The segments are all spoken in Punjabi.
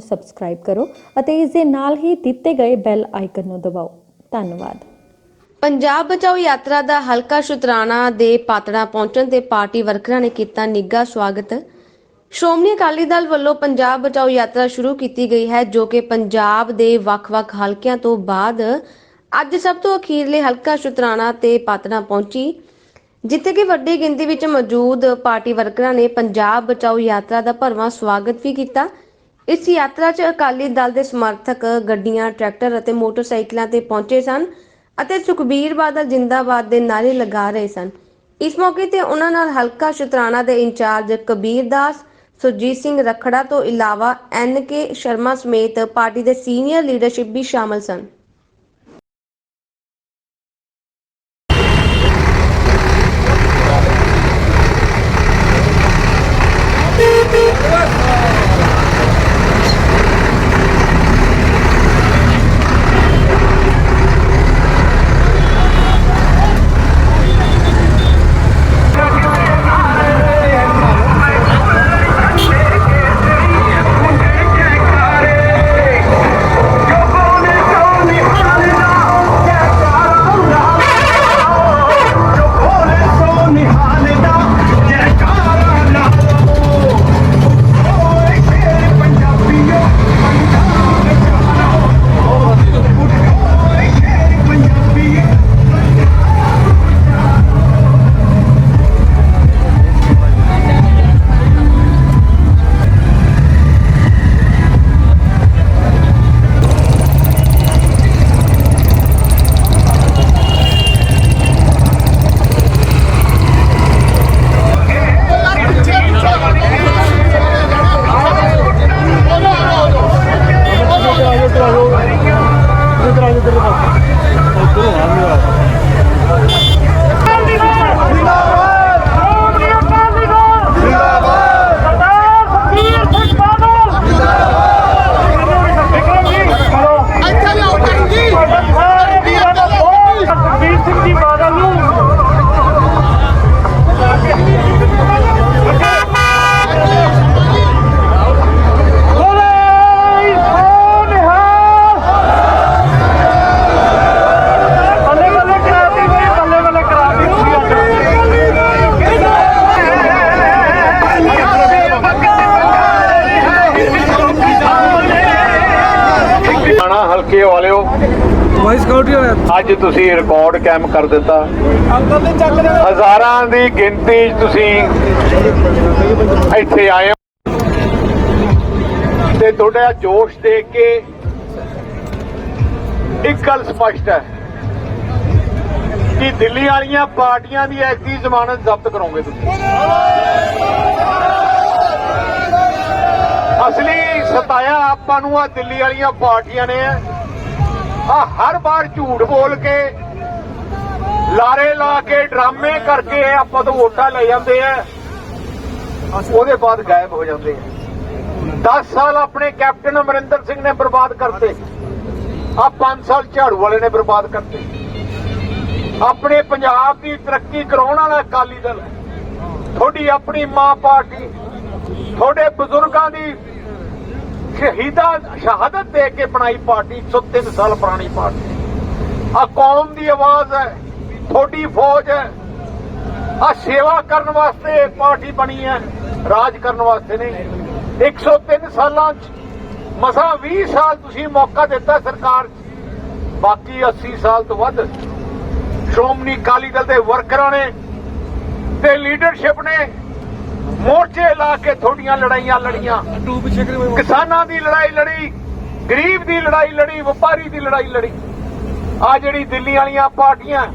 ਨੂੰ ਸਬਸਕ੍ਰਾਈਬ ਕਰੋ ਅਤੇ ਇਸ ਦੇ ਨਾਲ ਹੀ ਦਿੱਤੇ ਗਏ ਬੈਲ ਆਈਕਨ ਨੂੰ ਦਬਾਓ। ਧੰਨਵਾਦ। ਪੰਜਾਬ ਬਚਾਓ ਯਾਤਰਾ ਦਾ ਹਲਕਾ ਸ਼ੁਤਰਾਣਾ ਦੇ ਪਾਤੜਾ ਪਹੁੰਚਣ ਤੇ ਪਾਰਟੀ ਵਰਕਰਾਂ ਨੇ ਕੀਤਾ ਨਿੱਘਾ ਸਵਾਗਤ। ਸ਼੍ਰੋਮਣੀ ਅਕਾਲੀ ਦਲ ਵੱਲੋਂ ਪੰਜਾਬ ਬਚਾਓ ਯਾਤਰਾ ਸ਼ੁਰੂ ਕੀਤੀ ਗਈ ਹੈ, ਜੋ ਕਿ ਪੰਜਾਬ ਦੇ ਵੱਖ-ਵੱਖ ਹਲਕਿਆਂ ਤੋਂ ਬਾਅਦ ਅੱਜ ਸਭ ਤੋਂ ਅਖੀਰਲੇ ਹਲਕਾ ਸ਼ੁਤਰਾਣਾ ਤੇ ਪਾਤੜਾ ਪਹੁੰਚੀ, ਜਿੱਥੇ ਕਿ ਵੱਡੀ ਗਿਣਤੀ ਵਿੱਚ ਮੌਜੂਦ ਪਾਰਟੀ ਵਰਕਰਾਂ ਨੇ ਪੰਜਾਬ ਬਚਾਓ ਯਾਤਰਾ ਦਾ ਭਰਵਾਂ ਸਵਾਗਤ ਵੀ ਕੀਤਾ। ਇਸ ਯਾਤਰਾ 'ਚ ਅਕਾਲੀ ਦਲ ਦੇ ਸਮਰਥਕ ਗੱਡੀਆਂ, ਟਰੈਕਟਰ ਅਤੇ ਮੋਟਰਸਾਈਕਲਾਂ ਤੇ ਪਹੁੰਚੇ ਸਨ ਅਤੇ ਸੁਖਬੀਰ ਬਾਦਲ ਜਿੰਦਾਬਾਦ ਦੇ ਨਾਰੇ ਲਗਾ ਰਹੇ ਸਨ। ਇਸ ਮੌਕੇ ਤੇ ਉਹਨਾਂ ਨਾਲ ਹਲਕਾ ਸ਼ੁਤਰਾਣਾ ਦੇ ਇੰਚਾਰਜ ਕਬੀਰ ਦਾਸ, ਸੁਰਜੀਤ ਸਿੰਘ ਰਖੜਾ ਤੋਂ ਇਲਾਵਾ ਐਨ ਕੇ ਸ਼ਰਮਾ ਸਮੇਤ ਪਾਰਟੀ ਦੇ ਸੀਨੀਅਰ ਲੀਡਰਸ਼ਿਪ ਵੀ ਸ਼ਾਮਲ ਸਨ। ਹਲਕੇ ਵਾਲਿਓ। ਵਾਈਸ ਹੋਇਆ। ਅੱਜ ਤੁਸੀਂ ਰਿਕਾਰਡ ਕੈਮ ਕਰ ਦਿੱਤਾ। ਹਜ਼ਾਰਾਂ ਦੀ ਗਿਣਤੀ 'ਚ ਤੁਸੀਂ ਇੱਥੇ ਆਏ ਹੋ। ਤੇ ਤੁਹਾਡਾ ਜੋਸ਼ ਦੇਖ ਕੇ ਇੱਕ ਗੱਲ ਸਪਸ਼ਟ ਹੈ ਕਿ ਦਿੱਲੀ ਵਾਲੀਆਂ ਪਾਰਟੀਆਂ ਦੀ ਐਕਟੀ ਜ਼ਮਾਨਤ ਜ਼ਬਤ ਕਰੋਗੇ ਤੁਸੀਂ। ਅਸਲੀ ਸਤਾਇਆ ਆਪਾਂ ਨੂੰ ਆ ਦਿੱਲੀ ਵਾਲੀਆਂ ਪਾਰਟੀਆਂ ਨੇ। ਆ ਹਰ ਵਾਰ ਝੂਠ ਬੋਲ ਕੇ ਲਾਰੇ ਲਾ ਕੇ ਡਰਾਮੇ ਕਰਕੇ ਆਪਾਂ ਤੋਂ ਵੋਟਾਂ ਲੈ ਜਾਂਦੇ ਆ। ਉਹਦੇ ਬਾਅਦ ਗਾਇਬ ਹੋ ਜਾਂਦੇ ਆ। 10 ਸਾਲ ਆਪਣੇ ਕੈਪਟਨ ਅਮਰਿੰਦਰ ਸਿੰਘ ਨੇ ਬਰਬਾਦ ਕਰਤੇ। ਆ 5 ਸਾਲ ਝਾੜੂ ਵਾਲੇ ਨੇ ਬਰਬਾਦ ਕਰਤੇ। ਆਪਣੇ ਪੰਜਾਬ ਦੀ ਤਰੱਕੀ ਕਰਾਉਣ ਵਾਲਾ ਅਕਾਲੀ ਦਲ। ਤੁਹਾਡੀ ਆਪਣੀ ਮਾਂ ਪਾਰਟੀ ਤੁਹਾਡੇ ਬਜ਼ੁਰਗਾਂ ਦੀ ਸ਼ਹੀਦਾਂ ਸ਼ਹਾਦਤ ਦੇ ਕੇ ਬਣਾਈ ਪਾਰਟੀ 103 ਸਾਲ ਪੁਰਾਣੀ ਪਾਰਟੀ। ਆ ਕੌਮ ਦੀ ਆਵਾਜ਼ ਹੈ, ਤੁਹਾਡੀ ਫੌਜ ਹੈ। ਆ ਸੇਵਾ ਕਰਨ ਵਾਸਤੇ ਪਾਰਟੀ ਬਣੀ ਹੈ, ਰਾਜ ਕਰਨ ਵਾਸਤੇ ਨਹੀਂ। 103 ਸਾਲਾਂ ਚ, ਮਸਾ 20 ਸਾਲ ਤੁਸੀਂ ਮੌਕਾ ਦਿੱਤਾ ਸਰਕਾਰ 'ਚ। ਬਾਕੀ 80 ਸਾਲ ਤੋਂ ਵੱਧ, ਸ਼੍ਰੋਮਣੀ ਅਕਾਲੀ ਦਲ ਦੇ ਵਰਕਰਾਂ ਨੇ, ਤੇ ਲੀਡਰਸ਼ਿਪ ਨੇ ਮੋਰਚੇ ਲਾ ਕੇ ਥੋੜੀਆਂ ਲੜਾਈਆਂ ਲੜੀਆਂ। ਕਿਸਾਨਾਂ ਦੀ ਲੜਾਈ ਲੜੀ ਗਰੀਬ ਦੀ ਲੜਾਈ ਲੜੀ ਵਪਾਰੀ ਦੀ ਲੜਾਈ ਲੜੀ। ਆ ਜਿਹੜੀ ਦਿੱਲੀ ਵਾਲੀਆਂ ਪਾਰਟੀਆਂ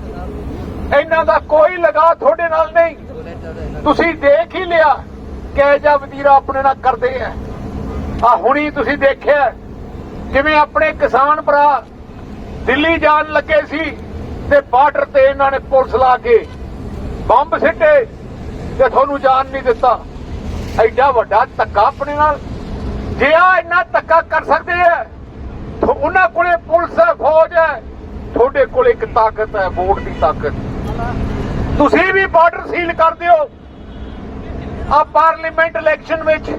ਇਹਨਾਂ ਦਾ ਕੋਈ ਲਗਾ ਤੁਹਾਡੇ ਨਾਲ ਨਹੀਂ। ਤੁਸੀਂ ਦੇਖ ਹੀ ਲਿਆ ਕਿ ਜਾਂ ਵਜ਼ੀਰਾ ਆਪਣੇ ਨਾਲ ਕਰਦੇ ਆ। ਆ ਹੁਣੀ ਤੁਸੀਂ ਦੇਖਿਆ ਕਿਵੇਂ ਆਪਣੇ ਕਿਸਾਨ ਭਰਾ ਦਿੱਲੀ ਜਾਣ ਲੱਗੇ ਸੀ ਤੇ ਬਾਰਡਰ ਤੇ ਇਹਨਾਂ ਨੇ ਪੁਲਿਸ ਲਾ ਕੇ ਬੰਬ ਸਿੱਟੇ। ਤੇ ਤੁਹਾਨੂੰ ਜਾਣ ਨਹੀਂ ਦਿੱਤਾ, ਐਡਾ ਵੱਡਾ ਧੱਕਾ ਆਪਣੇ ਨਾਲ। ਜੇ ਆ ਇੰਨਾ ਧੱਕਾ ਕਰ ਸਕਦੇ ਆ ਤਾਂ ਉਹਨਾਂ ਕੋਲੇ ਪੁਲਿਸ ਹੈ, ਫੌਜ ਹੈ, ਤੁਹਾਡੇ ਕੋਲ ਇੱਕ ਤਾਕਤ ਹੈ, ਵੋਟ ਦੀ ਤਾਕਤ। ਤੁਸੀਂ ਵੀ ਬਾਰਡਰ ਸੀਲ ਕਰ ਦਿਓ। ਆ ਪਾਰਲੀਮੈਂਟ ਇਲੈਕਸ਼ਨ ਵਿੱਚ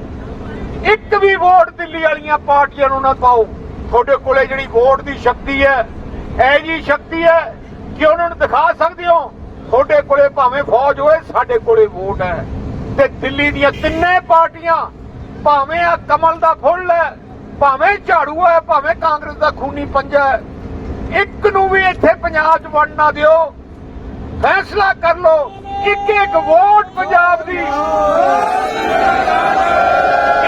ਇੱਕ ਵੀ ਵੋਟ ਦਿੱਲੀ ਵਾਲੀਆਂ ਪਾਰਟੀਆਂ ਨੂੰ ਨਾ ਪਾਓ। ਤੁਹਾਡੇ ਕੋਲੇ ਜਿਹੜੀ ਵੋਟ ਦੀ ਸ਼ਕਤੀ ਹੈ, ਇਹ ਜੀ ਸ਼ਕਤੀ ਹੈ ਕਿ ਉਹਨਾਂ ਨੂੰ ਦਿਖਾ ਸਕਦੇ ਹੋ। ਤੁਹਾਡੇ ਕੋਲੇ ਭਾਵੇਂ ਫੌਜ ਹੋਏ, ਸਾਡੇ ਕੋਲੇ ਵੋਟ ਹੈ। ਤੇ ਦਿੱਲੀ ਦੀਆਂ ਤਿੰਨੇ ਪਾਰਟੀਆਂ ਭਾਵੇਂ ਆ ਕਮਲ ਦਾ ਫੁੱਲ ਹੈ, ਭਾਵੇਂ ਝਾੜੂ ਹੈ, ਭਾਵੇਂ ਕਾਂਗਰਸ ਦਾ ਖੂਨੀ ਪੰਜਾ ਹੈ, ਇੱਕ ਨੂੰ ਵੀ ਇੱਥੇ ਪੰਜਾਬ 'ਚ ਵੜਨ ਨਾ ਦਿਓ। ਫੈਸਲਾ ਕਰ ਲਓ ਇੱਕ ਇੱਕ ਵੋਟ ਪੰਜਾਬ ਦੀ।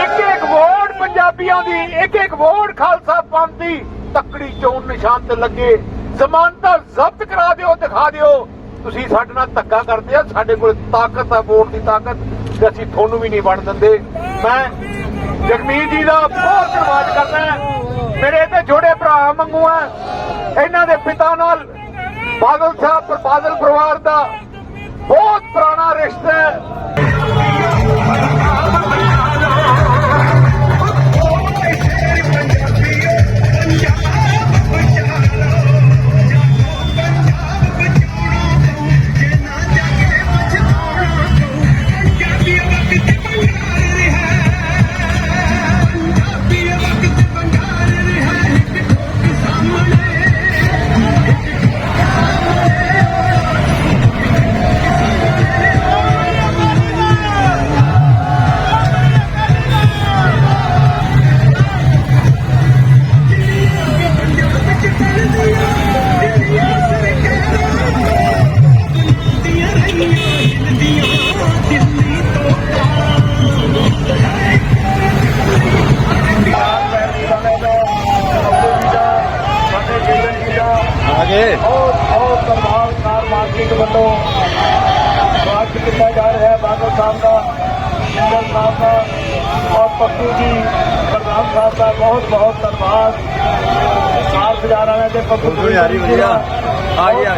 ਇੱਕ ਇੱਕ ਵੋਟ ਪੰਜਾਬੀਆਂ ਦੀ ਇੱਕ ਇੱਕ ਵੋਟ ਖਾਲਸਾ ਪੰਥ ਦੀ। ਤੱਕੜੀ ਚੋਣ ਨਿਸ਼ਾਨ ਤੇ ਲੱਗੇ। ਜ਼ਮਾਨਤਾਂ ਜ਼ਬਤ ਕਰਾ ਦਿਓ, ਦਿਖਾ ਦਿਓ। ਤੁਸੀਂ ਸਾਡੇ ਨਾਲ ਧੱਕਾ ਕਰਦੇ ਆ, ਸਾਡੇ ਕੋਲ ਤਾਕਤ ਆ, ਵੋਟ ਦੀ ਤਾਕਤ, ਤੇ ਅਸੀਂ ਤੁਹਾਨੂੰ ਵੀ ਨਹੀਂ ਵੰਡ ਦਿੰਦੇ। ਮੈਂ ਜਗਮੀਤ ਜੀ ਦਾ ਬਹੁਤ ਧੰਨਵਾਦ ਕਰਦਾ ਮੇਰੇ ਤੇ ਜੋੜੇ ਭਰਾ ਮੰਗੂ ਆ। ਇਹਨਾਂ ਦੇ ਪਿਤਾ ਨਾਲ ਬਾਦਲ ਸਾਹਿਬ ਪਰ ਬਾਦਲ ਪਰਿਵਾਰ ਦਾ ਬਹੁਤ ਪੁਰਾਣਾ ਰਿਸ਼ਤਾ ਹੈ। ਬਾਜ਼ਾਰ ਵਾਲਿਆਂ ਦੇ ਪੱਪੂ ਬਹੁਤ ਯਾਰੀ ਵਧੀਆ। ਆ ਗਿਆ।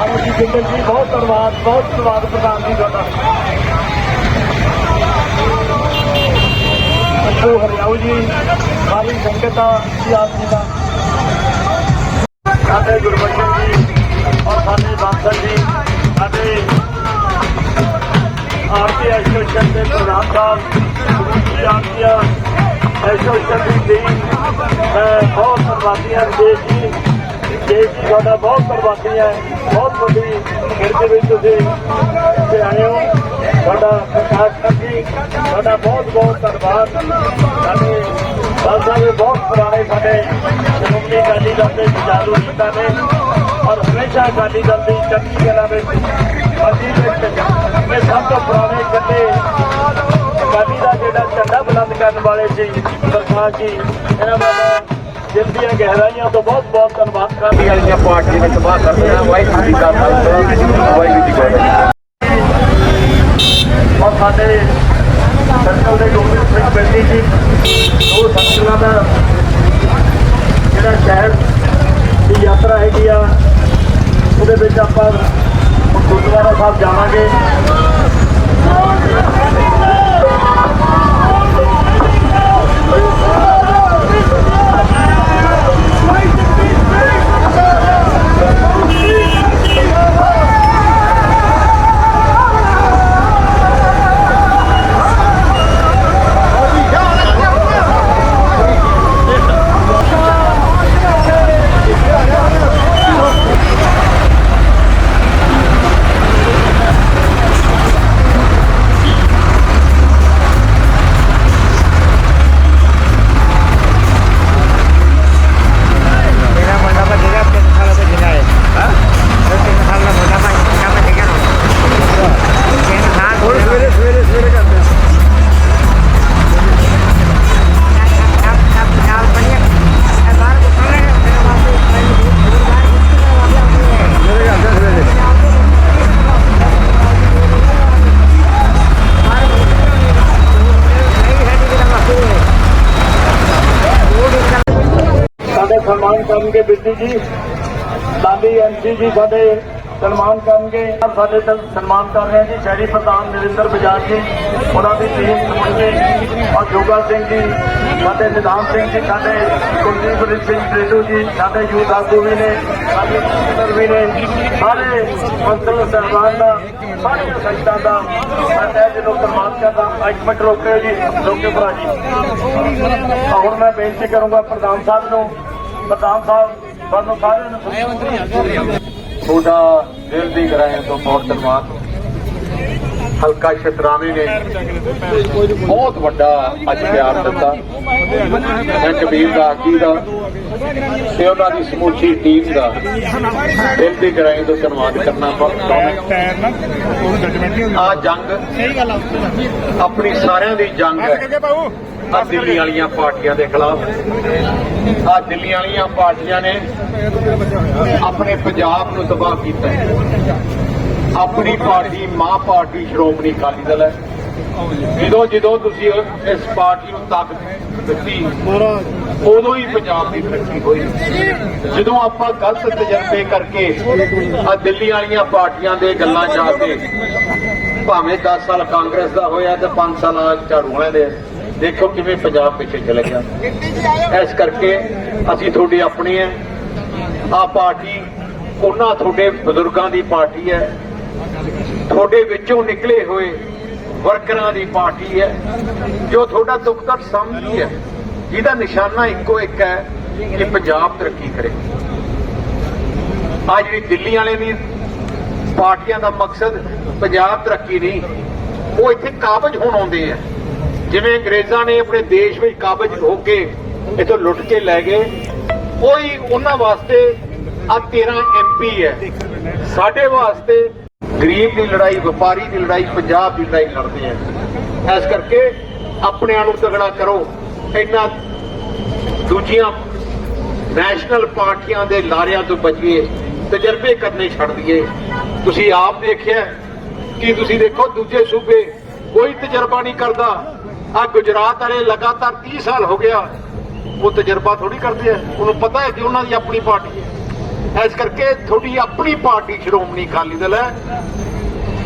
ਆਲੂ ਜੀ ਜਿੰਦਲ ਜੀ ਬਹੁਤ ਧੰਨਵਾਦ ਬਹੁਤ ਧੰਨਵਾਦ ਪ੍ਰਧਾਨ ਜੀ ਤੁਹਾਡਾ ਪੱਪੂ ਹਰਿਆਊ ਜੀ ਸਾਰੀ ਸੰਗਤ ਦਾ ਜੀ ਆਪ ਜੀ ਦਾ ਸਾਡੇ ਗੁਰਬਚਨ ਜੀ ਔਰ ਸਾਡੇ ਬਾਦਲ ਜੀ ਸਾਡੇ ਆਰਤੀ ਐਸੋਸੀਏਸ਼ਨ ਦੇ ਪ੍ਰਧਾਨ ਸਾਹਿਬ ਜੀ ਆਰਤੀ ਐਸੋਸੀਏਸ਼ਨ ਦੀ ਟੀਮ ਮੈਂ ਬਹੁਤ ਧੰਨਵਾਦੀਆਂ ਜੀ। ਦੇਸ਼ ਜੀ ਤੁਹਾਡਾ ਬਹੁਤ ਧੰਨਵਾਦੀ ਹੈ ਬਹੁਤ ਵੱਡੀ ਗਿਣਤੀ ਵਿੱਚ ਤੁਸੀਂ ਇੱਥੇ ਆਏ ਹੋ। ਤੁਹਾਡਾ ਪ੍ਰਸ਼ਾਸਨ ਜੀ, ਤੁਹਾਡਾ ਬਹੁਤ ਬਹੁਤ ਧੰਨਵਾਦ। ਸਾਡੇ ਬਾਦ ਸਾਹਿਬ ਬਹੁਤ ਪੁਰਾਣੇ ਸਾਡੇ ਸ਼੍ਰੋਮਣੀ ਅਕਾਲੀ ਦਲ ਦੇ ਜੁਝਾਰੂ ਨੇਤਾ ਨੇ ਔਰ ਹਮੇਸ਼ਾ ਅਕਾਲੀ ਦਲ ਦੀ ਚੰਗੀ ਕਲਾ ਵਿੱਚ ਅਸੀਂ ਵਿੱਚ ਇਹ ਸਭ ਤੋਂ ਪੁਰਾਣੇ ਕੱਲੇ ਜਿਹੜਾ ਝੰਡਾ ਬੁਲੰਦ ਕਰਨ ਵਾਲੇ ਸੀ ਪ੍ਰਕਾਸ਼ ਜੀ ਇਹਨਾਂ ਦਾ ਦਿਲ ਦੀਆਂ ਗਹਿਰਾਈਆਂ ਤੋਂ ਬਹੁਤ ਬਹੁਤ ਧੰਨਵਾਦ ਕਰਦੀ ਹਾਂ। ਵਾਲੀਆਂ ਪਾਰਟੀਆਂ ਵਿੱਚ ਬਾਤ ਕਰਦੇ ਹਾਂ। ਵਾਹਿਗੁਰੂ ਜੀ ਕਾ ਖਾਲਸਾ ਵਾਹਿਗੁਰੂ ਜੀ ਕੀ ਫਤਿਹ। ਔਰ ਸਾਡੇ ਸਰਕਲ ਦੇ ਗੋਬਿੰਦ ਸਿੰਘ ਬੇਦੀ ਜੀ। ਉਹ ਸਰਕਲਾਂ ਦਾ ਜਿਹੜਾ ਸ਼ਹਿਰ ਦੀ ਯਾਤਰਾ ਹੈਗੀ ਆ ਉਹਦੇ ਵਿੱਚ ਆਪਾਂ ਗੁਰਦੁਆਰਾ ਸਾਹਿਬ ਜਾਵਾਂਗੇ। ਕਰਨਗੇ ਬਿੱਦੀ ਜੀ ਲਾਲੀ ਐਮਸੀ ਜੀ ਸਾਡੇ ਸਨਮਾਨ ਕਰਨਗੇ ਸਾਡੇ ਨਾਲ ਸਨਮਾਨ ਕਰ ਰਹੇ ਹਾਂ ਜੀ ਸ਼ਹਿਰੀ ਪ੍ਰਧਾਨ ਨਰਿੰਦਰ ਬਜਾਜ ਜੀ ਉਹਨਾਂ ਦੀ ਟੀਮ ਸਮੁੱਚੇ ਔਰ ਜੋਗਾ ਸਿੰਘ ਜੀ ਸਾਡੇ ਨਿਧਾਨ ਸਿੰਘ ਜੀ ਸਾਡੇ ਕੁਲਦੀਪ ਸਿੰਘ ਡੇਡੂ ਜੀ ਸਾਡੇ ਯੂਥ ਆਗੂ ਵੀ ਨੇ ਸਾਡੇ ਕਮਿਸ਼ਨਰ ਵੀ ਨੇ ਸਾਰੇ ਮੰਤਰੀ ਸਾਹਿਬਾਨ ਦਾ ਸਾਰੀਆਂ ਸੰਗਤਾਂ ਦਾ ਮੈਂ ਤਹਿ ਦਿਲੋਂ ਸਨਮਾਨ ਕਰਦਾ ਇੱਕ ਮਿੰਟ ਰੋਕਿਓ ਜੀ ਰੋਕਿਓ ਭਰਾ ਜੀ ਤਾਂ ਹੁਣ ਮੈਂ ਬੇਨਤੀ ਕਰੂੰਗਾ ਪ੍ਰਧਾਨ ਸਾਹਿਬ ਨੂੰ ਪ੍ਰਧਾਨ ਸਾਹਿਬ ਤੁਹਾਨੂੰ ਸਾਰਿਆਂ ਨੂੰ ਤੁਹਾਡਾ ਦਿਲ ਦੀ ਗਹਿਰਾਈ ਤੋਂ ਬਹੁਤ ਧੰਨਵਾਦ। ਹਲਕਾ ਸ਼ਤਰਾਣੀ ਨੇ ਬਹੁਤ ਵੱਡਾ ਅੱਜ ਪਿਆਰ ਦਿੱਤਾ। ਮੈਂ ਕਬੀਰ ਦਾ ਆਕੀ ਦਾ ਤੇ ਉਹਨਾਂ ਦੀ ਸਮੁੱਚੀ ਟੀਮ ਦਾ ਦਿਲ ਦੀ ਗਹਿਰਾਈ ਤੋਂ ਧੰਨਵਾਦ ਕਰਨਾ ਚਾਹੁੰਦਾ ਆ। ਜੰਗ ਆਪਣੀ ਸਾਰਿਆਂ ਦੀ ਜੰਗ ਹੈ। ਆ ਦਿੱਲੀ ਵਾਲੀਆਂ ਪਾਰਟੀਆਂ ਦੇ ਖਿਲਾਫ। ਆ ਦਿੱਲੀ ਵਾਲੀਆਂ ਪਾਰਟੀਆਂ ਨੇ ਆਪਣੇ ਪੰਜਾਬ ਨੂੰ ਤਬਾਹ ਕੀਤਾ। ਆਪਣੀ ਪਾਰਟੀ, ਮਾਂ ਪਾਰਟੀ ਸ਼੍ਰੋਮਣੀ ਅਕਾਲੀ ਦਲ ਹੈ। ਜਦੋਂ ਜਦੋਂ ਤੁਸੀਂ ਇਸ ਪਾਰਟੀ ਨੂੰ ਤਾਕਤ ਦਿੱਤੀ, ਉਦੋਂ ਹੀ ਪੰਜਾਬ ਦੀ ਤਰੱਕੀ ਹੋਈ। ਜਦੋਂ ਆਪਾਂ ਗਲਤ ਤਜਰਬੇ ਕਰਕੇ ਆ ਦਿੱਲੀ ਵਾਲੀਆਂ ਪਾਰਟੀਆਂ ਦੇ ਗੱਲਾਂ ਜਾ ਕੇ ਭਾਵੇਂ 10 ਸਾਲ ਕਾਂਗਰਸ ਦਾ ਹੋਇਆ ਤੇ 5 ਸਾਲ ਝਾੜੂ ਵਾਲਿਆਂ ਦੇ। ਦੇਖੋ ਕਿਵੇਂ ਪੰਜਾਬ ਪਿੱਛੇ ਚਲੇ ਗਿਆ। ਇਸ ਕਰਕੇ ਅਸੀਂ ਤੁਹਾਡੀ ਆਪਣੀ ਹੈ। ਆ ਪਾਰਟੀ ਉਹਨਾਂ ਤੁਹਾਡੇ ਬਜ਼ੁਰਗਾਂ ਦੀ ਪਾਰਟੀ ਹੈ। ਤੁਹਾਡੇ ਵਿੱਚੋਂ ਨਿਕਲੇ ਹੋਏ ਵਰਕਰਾਂ ਦੀ ਪਾਰਟੀ ਹੈ। ਜੋ ਤੁਹਾਡਾ ਦੁੱਖ ਦਰਦ ਸਮਝਦੀ ਹੈ। ਜਿਹਦਾ ਨਿਸ਼ਾਨਾ ਇੱਕੋ ਇੱਕ ਹੈ ਕਿ ਪੰਜਾਬ ਤਰੱਕੀ ਕਰੇ। ਆ ਜਿਹੜੀ ਦਿੱਲੀ ਵਾਲੇ ਦੀ ਪਾਰਟੀਆਂ ਦਾ ਮਕਸਦ ਪੰਜਾਬ ਤਰੱਕੀ ਨਹੀਂ, ਉਹ ਇੱਥੇ ਕਾਬਜ ਹੋਣ ਆਉਂਦੇ ਆ। ਜਿਵੇਂ ਅੰਗਰੇਜ਼ਾਂ ਨੇ ਆਪਣੇ ਦੇਸ਼ ਵਿੱਚ ਕਾਬਜ ਹੋ ਕੇ ਇਥੋਂ ਲੁੱਟ ਕੇ ਲੈ ਗਏ ਕੋਈ ਉਹਨਾਂ ਵਾਸਤੇ ਆ 13 ਐਮਪੀ ਹੈ। ਸਾਡੇ ਵਾਸਤੇ ਗਰੀਬ ਦੀ ਲੜਾਈ, ਵਪਾਰੀ ਦੀ ਲੜਾਈ, ਪੰਜਾਬ ਦੀ ਲੜਾਈ ਲੜਦੇ ਆ। ਇਸ ਕਰਕੇ ਆਪਣਿਆਂ ਨੂੰ ਤਗੜਾ ਕਰੋ। ਇੰਨਾ ਦੂਜੀਆਂ ਨੈਸ਼ਨਲ ਪਾਰਟੀਆਂ ਦੇ ਲਾਰਿਆਂ ਤੋਂ ਬਚੀਏ, ਤਜਰਬੇ ਕਰਨੇ ਛੱਡ ਦਈਏ। ਤੁਸੀਂ ਆਪ ਦੇਖਿਆ ਕਿ ਤੁਸੀਂ ਦੇਖੋ, ਦੂਜੇ ਸੂਬੇ ਕੋਈ ਤਜਰਬਾ ਨਹੀਂ ਕਰਦਾ। ਆ ਗੁਜਰਾਤ ਵਾਲੇ ਲਗਾਤਾਰ 30 ਸਾਲ ਹੋ ਗਿਆ, ਉਹ ਤਜਰਬਾ ਥੋੜੀ ਕਰਦੇ ਆ। ਉਹਨੂੰ ਪਤਾ ਹੈ ਕਿ ਉਹਨਾਂ ਦੀ ਆਪਣੀ ਪਾਰਟੀ ਹੈ। ਇਸ ਕਰਕੇ ਤੁਹਾਡੀ ਆਪਣੀ ਪਾਰਟੀ ਸ਼੍ਰੋਮਣੀ ਅਕਾਲੀ ਦਲ ਹੈ।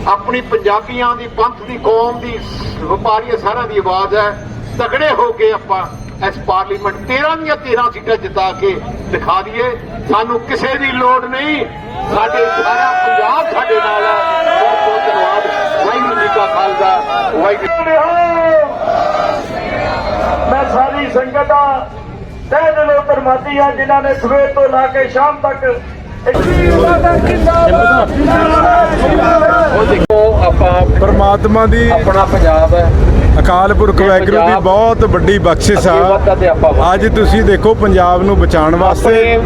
ਆਪਣੀ ਪੰਜਾਬੀਆਂ ਦੀ, ਪੰਥ ਦੀ, ਕੌਮ ਦੀ, ਵਪਾਰੀ ਸਾਰਿਆਂ ਦੀ ਆਵਾਜ਼ ਹੈ। ਤਗੜੇ ਹੋ ਕੇ ਆਪਾਂ ਇਸ ਪਾਰਲੀਮੈਂਟ 13 ਦੀਆਂ 13 ਸੀਟਾਂ ਜਿਤਾ ਕੇ ਦਿਖਾ ਦਈਏ। ਸਾਨੂੰ ਕਿਸੇ ਦੀ ਲੋੜ ਨਹੀਂ। ਸਾਡੇ ਸਾਰਾ ਪੰਜਾਬ ਸਾਡੇ ਨਾਲ ਹੈ। ਬਹੁਤ ਬਹੁਤ ਧੰਨਵਾਦ। ਵਾਹਿਗੁਰੂ ਜੀ ਕਾ ਖਾਲਸਾ, ਵਾਹਿਗੁਰੂ ਸੰਗਤ ਦਾ ਤਹਿ ਦਿਲੋਂ ਧੰਨਵਾਦੀ ਹਾਂ ਜਿਨ੍ਹਾਂ ਨੇ ਸਵੇਰ ਤੋਂ ਲਾ ਕੇ ਸ਼ਾਮ ਤੱਕ ਉਹ ਦੇਖੋ ਆਪਾਂ ਪਰਮਾਤਮਾ ਦੀ ਆਪਣਾ ਪੰਜਾਬ ਹੈ। ਅਕਾਲ ਪੁਰਖ ਵਾਹਿਗੁਰੂ ਦੀ ਬਹੁਤ ਵੱਡੀ ਬਖਸ਼ਿਸ਼ ਆ। ਅੱਜ ਤੁਸੀਂ ਦੇਖੋ ਪੰਜਾਬ ਨੂੰ ਬਚਾਉਣ ਵਾਸਤੇ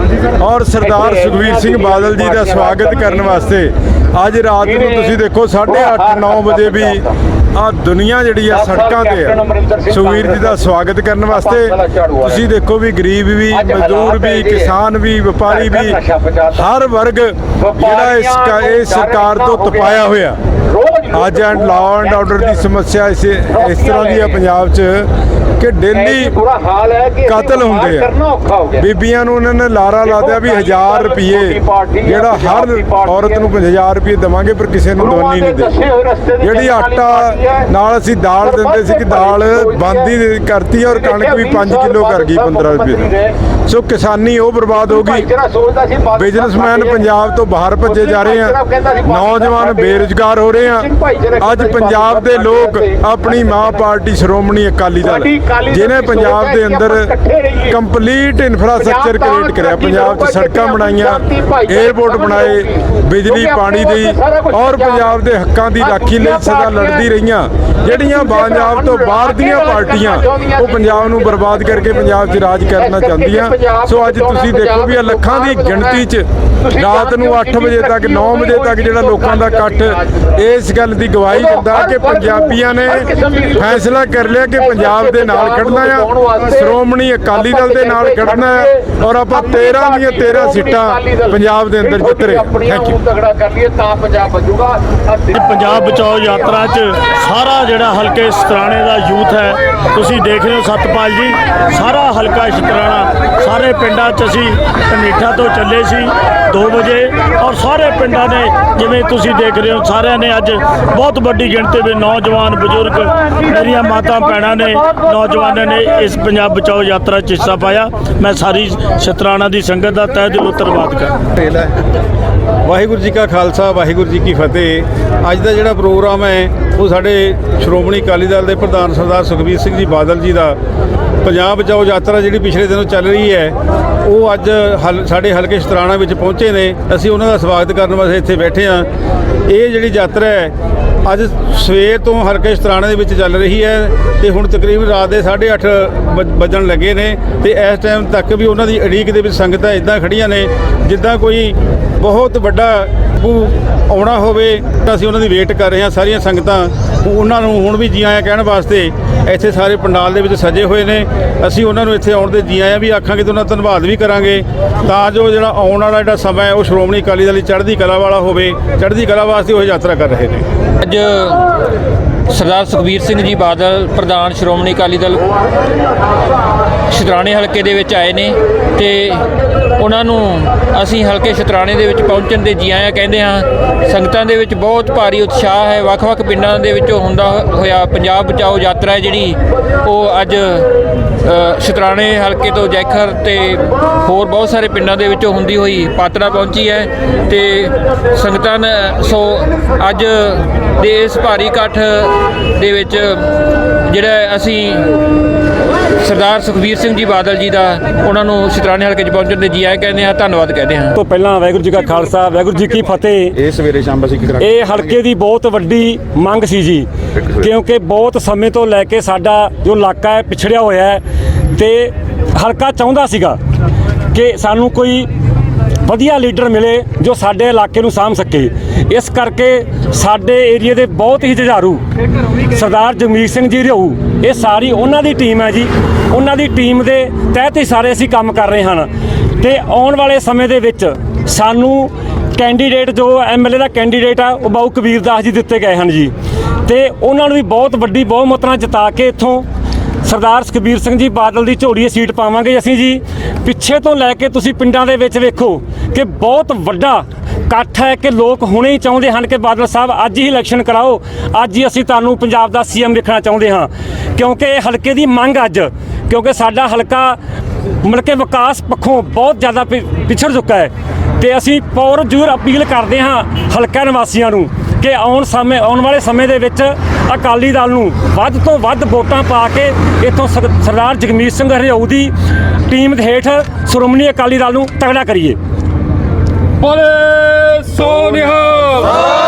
ਔਰ ਸਰਦਾਰ ਸੁਖਵੀਰ ਸਿੰਘ ਬਾਦਲ ਜੀ ਦਾ ਸਵਾਗਤ ਕਰਨ ਵਾਸਤੇ। ਅੱਜ ਰਾਤ ਨੂੰ ਤੁਸੀਂ ਦੇਖੋ 8:30 9 ਵਜੇ ਵੀ ਆ ਦੁਨੀਆ ਜਿਹੜੀ ਆ ਸੜਕਾਂ ਤੇ ਆ। ਸੁਖਵੀਰ ਜੀ ਦਾ ਸਵਾਗਤ ਕਰਨ ਵਾਸਤੇ ਤੁਸੀਂ ਦੇਖੋ ਵੀ ਗਰੀਬ ਵੀ ਮਜ਼ਦੂਰ ਵੀ ਕਿਸਾਨ ਵੀ ਵਪਾਰੀ ਵੀ ਹਰ ਵਰਗ ਜਿਹੜਾ ਇਸ ਇਸ ਸਰਕਾਰ ਤੋਂ ਤਪਾਇਆ ਹੋਇਆ। ਅੱਜ ਐਂਡ ਲਾਅ ਐਂਡ ਆਰਡਰ ਦੀ ਸਮੱਸਿਆ ਇਸ ਤਰ੍ਹਾਂ ਦੀ ਹੈ ਪੰਜਾਬ 'ਚ। ਕਿ ਡੇਲੀ ਬੁਰਾ ਹਾਲ ਹੈ ਕਿ ਕਤਲ ਹੁੰਦੇ ਆ। ਬੀਬੀਆਂ ਨੂੰ ਉਹਨਾਂ ਨੇ ਲਾਰਾ ਲਾ ਦਿਆ ਵੀ 1000 ਰੁਪਏ ਜਿਹੜਾ ਹਰ ਔਰਤ ਨੂੰ 1000 ਰੁਪਏ ਦੇਵਾਂਗੇ ਪਰ ਕਿਸੇ ਨੂੰ ਦਵਾਨੀ ਨਹੀਂ ਦੇ। ਜਿਹੜੀ ਆਟਾ ਨਾਲ ਅਸੀਂ ਦਾਲ ਦਿੰਦੇ ਸੀ ਕਿ ਦਾਲ ਬੰਦ ਕਰਤੀ ਔਰ ਕਣਕ ਵੀ 5 ਕਿਲੋ ਕਰ ਗਈ 15 ਰੁਪਏ। ਸੋ ਕਿਸਾਨੀ ਉਹ ਬਰਬਾਦ ਹੋ ਗਈ। ਬਿਜ਼ਨਸਮੈਨ ਪੰਜਾਬ ਤੋਂ ਬਾਹਰ ਭੱਜੇ ਜਾ ਰਹੇ ਆ। ਨੌਜਵਾਨ ਬੇਰੁਜ਼ਗਾਰ ਹੋ ਰਹੇ ਆ। ਅੱਜ ਪੰਜਾਬ ਦੇ ਲੋਕ ਆਪਣੀ ਮਾਂ ਪਾਰਟੀ ਸ਼੍ਰੋਮਣੀ ਅਕਾਲੀ ਦਲ। ਜਿਹਨੇ ਪੰਜਾਬ ਦੇ ਅੰਦਰ ਕੰਪਲੀਟ ਇਨਫਰਾਸਟ੍ਰਕਚਰ ਕ੍ਰੀਏਟ ਕਰਿਆ ਪੰਜਾਬ 'ਚ ਸੜਕਾਂ ਬਣਾਈਆਂ 에ਅਰਪੋਰਟ ਬਣਾਏ ਬਿਜਲੀ ਪਾਣੀ ਦੀ ਔਰ ਪੰਜਾਬ ਦੇ ਹੱਕਾਂ ਦੀ ਰਾਖੀ ਲਈ ਸਦਾ ਲੜਦੀ ਰਹੀਆਂ। ਜਿਹੜੀਆਂ ਪੰਜਾਬ ਤੋਂ ਬਾਹਰ ਦੀਆਂ ਪਾਰਟੀਆਂ ਉਹ ਪੰਜਾਬ ਨੂੰ ਬਰਬਾਦ ਕਰਕੇ ਪੰਜਾਬ 'ਚ ਰਾਜ ਕਰਨਾ ਚਾਹੁੰਦੀਆਂ ਸੋ ਅੱਜ ਤੁਸੀਂ ਦੇਖੋ ਵੀ ਇਹ ਲੱਖਾਂ ਦੀ ਗਿਣਤੀ 'ਚ ਰਾਤ ਨੂੰ 8 ਵਜੇ ਤੱਕ 9 ਵਜੇ ਤੱਕ ਜਿਹੜਾ ਲੋਕਾਂ ਦਾ ਇਕੱਠ ਇਸ ਗੱਲ ਦੀ ਗਵਾਹੀ ਦਿੰਦਾ ਕਿ ਪੰਜਾਬੀਆਂ ਨੇ ਫੈਸਲਾ ਕਰ ਲਿਆ ਕਿ ਪੰਜਾਬ ਦੇ ਨਾਲ ਖੜਨਾ ਆ। ਸ਼੍ਰੋਮਣੀ ਅਕਾਲੀ ਦਲ ਦੇ ਨਾਲ ਖੜਨਾ ਹੈ ਔਰ ਆਪਾਂ 13 ਦੀਆਂ 13 ਸੀਟਾਂ ਪੰਜਾਬ ਦੇ ਅੰਦਰ ਜਿੱਤ ਰਹੇ। ਥੈਂਕ ਯੂ ਤਗੜਾ ਕਰ ਲਈਏ ਤਾਂ ਪੰਜਾਬ ਬਚੂਗਾ ਪੰਜਾਬ ਬਚਾਓ ਯਾਤਰਾ 'ਚ ਸਾਰਾ ਜਿਹੜਾ ਹਲਕੇ ਸ਼ਤਰਾਣੇ ਦਾ ਯੂਥ ਹੈ ਤੁਸੀਂ ਦੇਖ ਰਹੇ ਹੋ ਸਤਪਾਲ ਜੀ ਸਾਰਾ ਹਲਕਾ ਸ਼ਤਰਾਣਾ ਸਾਰੇ ਪਿੰਡਾਂ 'ਚ ਅਸੀਂ ਕਨੇਠਾ ਤੋਂ ਚੱਲੇ ਸੀ। 2 ਵਜੇ ਔਰ ਸਾਰੇ ਪਿੰਡਾਂ ਨੇ ਜਿਵੇਂ ਤੁਸੀਂ ਦੇਖ ਰਹੇ ਹੋ, ਸਾਰਿਆਂ ਨੇ ਅੱਜ ਬਹੁਤ ਵੱਡੀ ਗਿਣਤੀ ਵਿੱਚ ਨੌਜਵਾਨ ਬਜ਼ੁਰਗ ਮੇਰੀਆਂ ਮਾਤਾ ਭੈਣਾਂ ਨੇ, ਨੌਜਵਾਨਾਂ ਨੇ ਇਸ ਪੰਜਾਬ ਬਚਾਓ ਯਾਤਰਾ 'ਚ ਹਿੱਸਾ ਪਾਇਆ। ਮੈਂ ਸਾਰੀ ਸ਼ਤਰਾਣਾ ਦੀ ਸੰਗਤ ਦਾ ਤਹਿ ਦਿਲੋਂ ਧੰਨਵਾਦ ਕਰਦਾ ਵਾਹਿਗੁਰੂ ਜੀ ਕਾ ਖਾਲਸਾ, ਵਾਹਿਗੁਰੂ ਜੀ ਕੀ ਫਤਿਹ। ਅੱਜ ਦਾ ਜਿਹੜਾ ਪ੍ਰੋਗਰਾਮ ਹੈ, ਉਹ ਸਾਡੇ ਸ਼੍ਰੋਮਣੀ ਅਕਾਲੀ ਦਲ ਦੇ ਪ੍ਰਧਾਨ ਸਰਦਾਰ ਸੁਖਬੀਰ ਸਿੰਘ ਜੀ ਬਾਦਲ ਜੀ ਦਾ। ਪੰਜਾਬ ਬਚਾਓ ਯਾਤਰਾ ਜਿਹੜੀ ਪਿਛਲੇ ਦਿਨੋਂ ਚੱਲ ਰਹੀ ਹੈ, ਉਹ ਅੱਜ ਹਲ- ਸਾਡੇ ਹਲਕੇ ਸ਼ਤਰਾਣਾ ਵਿੱਚ ਪਹੁੰਚੇ ਨੇ। ਅਸੀਂ ਉਹਨਾਂ ਦਾ ਸਵਾਗਤ ਕਰਨ ਵਾਸਤੇ ਇੱਥੇ ਬੈਠੇ ਹਾਂ। ਇਹ ਜਿਹੜੀ ਯਾਤਰਾ ਹੈ, ਅੱਜ ਸਵੇਰ ਤੋਂ ਹਲਕੇ ਸ਼ਤਰਾਣੇ ਦੇ ਵਿੱਚ ਚੱਲ ਰਹੀ ਹੈ ਤੇ ਹੁਣ ਤਕਰੀਬਨ ਰਾਤ ਦੇ 8:30 ਵੱਜਣ ਲੱਗੇ ਨੇ ਤੇ ਇਸ ਟਾਈਮ ਤੱਕ ਵੀ ਉਹਨਾਂ ਦੀ ਅੜੀਕ ਦੇ ਵਿੱਚ ਸੰਗਤਾਂ ਇਦਾਂ ਖੜੀਆਂ ਨੇ, ਜਿੱਦਾਂ ਕੋਈ ਬਹੁਤ ਵੱਡਾ ਉਹ ਆਉਣਾ ਹੋਵੇ ਤਾਂ ਅਸੀਂ ਉਹਨਾਂ ਦੀ ਵੇਟ ਕਰ ਰਹੇ ਹਾਂ, ਸਾਰੀਆਂ ਸੰਗਤਾਂ ਉਹਨਾਂ ਨੂੰ ਹੁਣ ਵੀ ਜੀ ਆਇਆਂ ਕਹਿਣ ਵਾਸਤੇ ਇੱਥੇ ਸਾਰੇ ਪੰਡਾਲ ਦੇ ਵਿੱਚ ਸਜੇ ਹੋਏ ਨੇ। ਅਸੀਂ ਉਹਨਾਂ ਨੂੰ ਇੱਥੇ ਆਉਣ ਦੇ ਜੀ ਆਇਆਂ ਵੀ ਆਖਾਂਗੇ ਤੇ ਉਹਨਾਂ ਦਾ ਧੰਨਵਾਦ ਵੀ ਕਰਾਂਗੇ। ਤਾਂ ਜੋ ਜਿਹੜਾ ਆਉਣ ਵਾਲਾ ਜਿਹੜਾ ਸਮਾਂ ਹੈ, ਉਹ ਸ਼੍ਰੋਮਣੀ ਅਕਾਲੀ ਦਲ ਦੀ ਚੜ੍ਹਦੀ ਕਲਾ ਵਾਲਾ ਹੋਵੇ, ਚੜ੍ਹਦੀ ਕਲਾ ਵਾਸਤੇ ਉਹ ਯਾਤਰਾ ਕਰ ਰਹੇ ਨੇ। ਅੱਜ ਸਰਦਾਰ ਸੁਖਬੀਰ ਸਿੰਘ ਜੀ ਬਾਦਲ, ਪ੍ਰਧਾਨ ਸ਼੍ਰੋਮਣੀ ਅਕਾਲੀ ਦਲ ਸ਼ਤਰਾਣੇ ਹਲਕੇ ਦੇ ਵਿੱਚ ਆਏ ਨੇ ਤੇ ਉਹਨਾਂ ਨੂੰ ਅਸੀਂ ਹਲਕੇ ਸ਼ਤਰਾਣੇ ਦੇ ਵਿੱਚ ਪਹੁੰਚਣ ਦੇ ਜੀ ਆਇਆਂ ਕਹਿੰਦੇ ਹਾਂ। ਸੰਗਤਾਂ ਦੇ ਵਿੱਚ ਬਹੁਤ ਭਾਰੀ ਉਤਸ਼ਾਹ ਹੈ। ਵੱਖ-ਵੱਖ ਪਿੰਡਾਂ ਦੇ ਵਿੱਚੋਂ ਹੁੰਦਾ ਹੋਇਆ ਪੰਜਾਬ ਬਚਾਓ ਯਾਤਰਾ ਹੈ ਜਿਹੜੀ, ਉਹ ਅੱਜ ਸ਼ਤਰਾਣੇ ਹਲਕੇ ਤੋਂ ਜੈਖਰ ਤੇ ਹੋਰ ਬਹੁਤ ਸਾਰੇ ਪਿੰਡਾਂ ਦੇ ਵਿੱਚੋਂ ਹੁੰਦੀ ਹੋਈ ਪਾਤੜਾ ਪਹੁੰਚੀ ਹੈ ਤੇ ਸੰਗਤਾਂ ਸੋ ਅੱਜ ਦੇ ਇਸ ਭਾਰੀ ਇਕੱਠ ਦੇ ਵਿੱਚ ਜਿਹੜਾ ਅਸੀਂ ਸਰਦਾਰ ਸੁਖਬੀਰ ਸਿੰਘ ਜੀ ਬਾਦਲ ਜੀ ਦਾ ਉਹਨਾਂ ਨੂੰ ਸ਼ਤਰਾਣੇ ਹਲਕੇ 'ਚ ਪਹੁੰਚਣ ਦੇ ਜੀ ਆਏ ਕਹਿੰਦੇ ਆ ਧੰਨਵਾਦ ਕਹਿੰਦੇ ਹਾਂ ਤੋਂ ਪਹਿਲਾਂ ਵਾਹਿਗੁਰੂ ਜੀ ਕਾ ਖਾਲਸਾ ਵਾਹਿਗੁਰੂ ਜੀ ਕੀ ਫਤਿਹ। ਇਹ ਸਵੇਰੇ ਸ਼ਾਮ ਅਸੀਂ ਕਿਸ ਇਹ ਹਲਕੇ ਦੀ ਬਹੁਤ ਵੱਡੀ ਮੰਗ ਸੀ ਜੀ ਕਿਉਂਕਿ ਬਹੁਤ ਸਮੇਂ ਤੋਂ ਲੈ ਕੇ ਸਾਡਾ ਜੋ ਇਲਾਕਾ ਹੈ ਪਿਛੜਿਆ ਹੋਇਆ ਹੈ ਤੇ ਹਲਕਾ ਚਾਹੁੰਦਾ ਸੀਗਾ ਕਿ ਸਾਨੂੰ ਕੋਈ ਵਧੀਆ ਲੀਡਰ ਮਿਲੇ ਜੋ ਸਾਡੇ ਇਲਾਕੇ ਨੂੰ ਸਾਂਭ ਸਕੇ। ਇਸ ਕਰਕੇ ਸਾਡੇ ਏਰੀਆ ਦੇ ਬਹੁਤ ਹੀ ਜੁਝਾਰੂ ਸਰਦਾਰ ਜਗਮੀਤ ਸਿੰਘ ਜੀ ਰਿਓ ਇਹ ਸਾਰੀ ਉਹਨਾਂ ਦੀ ਟੀਮ ਹੈ ਜੀ। ਉਹਨਾਂ ਦੀ ਟੀਮ ਦੇ ਤਹਿਤ ਹੀ ਸਾਰੇ ਅਸੀਂ ਕੰਮ ਕਰ ਰਹੇ ਹਨ। ਤੇ ਆਉਣ ਵਾਲੇ ਸਮੇਂ ਦੇ ਵਿੱਚ ਸਾਨੂੰ ਕੈਂਡੀਡੇਟ ਜੋ ਐਮਐਲਏ ਦਾ ਕੈਂਡੀਡੇਟ ਆ, ਉਹ ਬਾਊ ਕਬੀਰ ਦਾਸ ਜੀ ਦਿੱਤੇ ਗਏ ਹਨ ਜੀ। ਤੇ ਉਹਨਾਂ ਨੂੰ ਵੀ ਬਹੁਤ ਵੱਡੀ ਬਹੁਮਤ ਨਾਲ ਜਿਤਾ ਕੇ ਇੱਥੋਂ ਸਰਦਾਰ ਸੁਖਬੀਰ ਸਿੰਘ ਜੀ, ਬਾਦਲ ਦੀ ਝੋੜੀ ਸੀਟ ਪਾਵਾਂਗੇ ਅਸੀਂ ਜੀ। ਪਿੱਛੇ ਤੋਂ ਲੈ ਕੇ ਤੁਸੀਂ ਪਿੰਡਾਂ ਦੇ ਵਿੱਚ ਵੇਖੋ ਕਿ ਬਹੁਤ ਵੱਡਾ ਇਕੱਠ ਹੈ ਕਿ ਲੋਕ ਹੁਣੇ ਹੀ ਚਾਹੁੰਦੇ ਹਨ ਕਿ ਬਾਦਲ ਸਾਹਿਬ ਅੱਜ ਹੀ ਇਲੈਕਸ਼ਨ ਕਰਾਓ। ਅੱਜ ਹੀ ਅਸੀਂ ਤੁਹਾਨੂੰ ਪੰਜਾਬ ਦਾ ਸੀਐਮ ਵੇਖਣਾ ਚਾਹੁੰਦੇ ਹਾਂ। ਕਿਉਂਕਿ ਇਹ ਹਲਕੇ ਦੀ ਮੰਗ ਅੱਜ, ਕਿਉਂਕਿ ਸਾਡਾ ਹਲਕਾ ਮਤਲਬ ਕਿ ਵਿਕਾਸ ਪੱਖੋਂ ਬਹੁਤ ਜ਼ਿਆਦਾ ਪਿ- ਪਿਛੜ ਚੁੱਕਾ ਹੈ। ਤੇ ਅਸੀਂ ਪੌਰ ਜੂਰ ਅਪੀਲ ਕਰਦੇ ਹਾਂ ਹਲਕਾ ਨਿਵਾਸੀਆਂ ਨੂੰ ਕਿ ਆਉਣ ਸਮੇਂ, ਆਉਣ ਵਾਲੇ ਸਮੇਂ ਦੇ ਵਿੱਚ ਅਕਾਲੀ ਦਲ ਨੂੰ ਵੱਧ ਤੋਂ ਵੱਧ ਵੋਟਾਂ ਪਾ ਕੇ ਇੱਥੋਂ ਸਰ- ਸਰਦਾਰ ਜਗਮੀਤ ਸਿੰਘ ਹਰਿਆਊ ਦੀ ਟੀਮ ਦੇ ਹੇਠ ਸ਼੍ਰੋਮਣੀ ਅਕਾਲੀ ਦਲ ਨੂੰ ਤਗੜਾ ਕਰੀਏ। ਬੋਲੇ ਸੋਨਿਹਾ!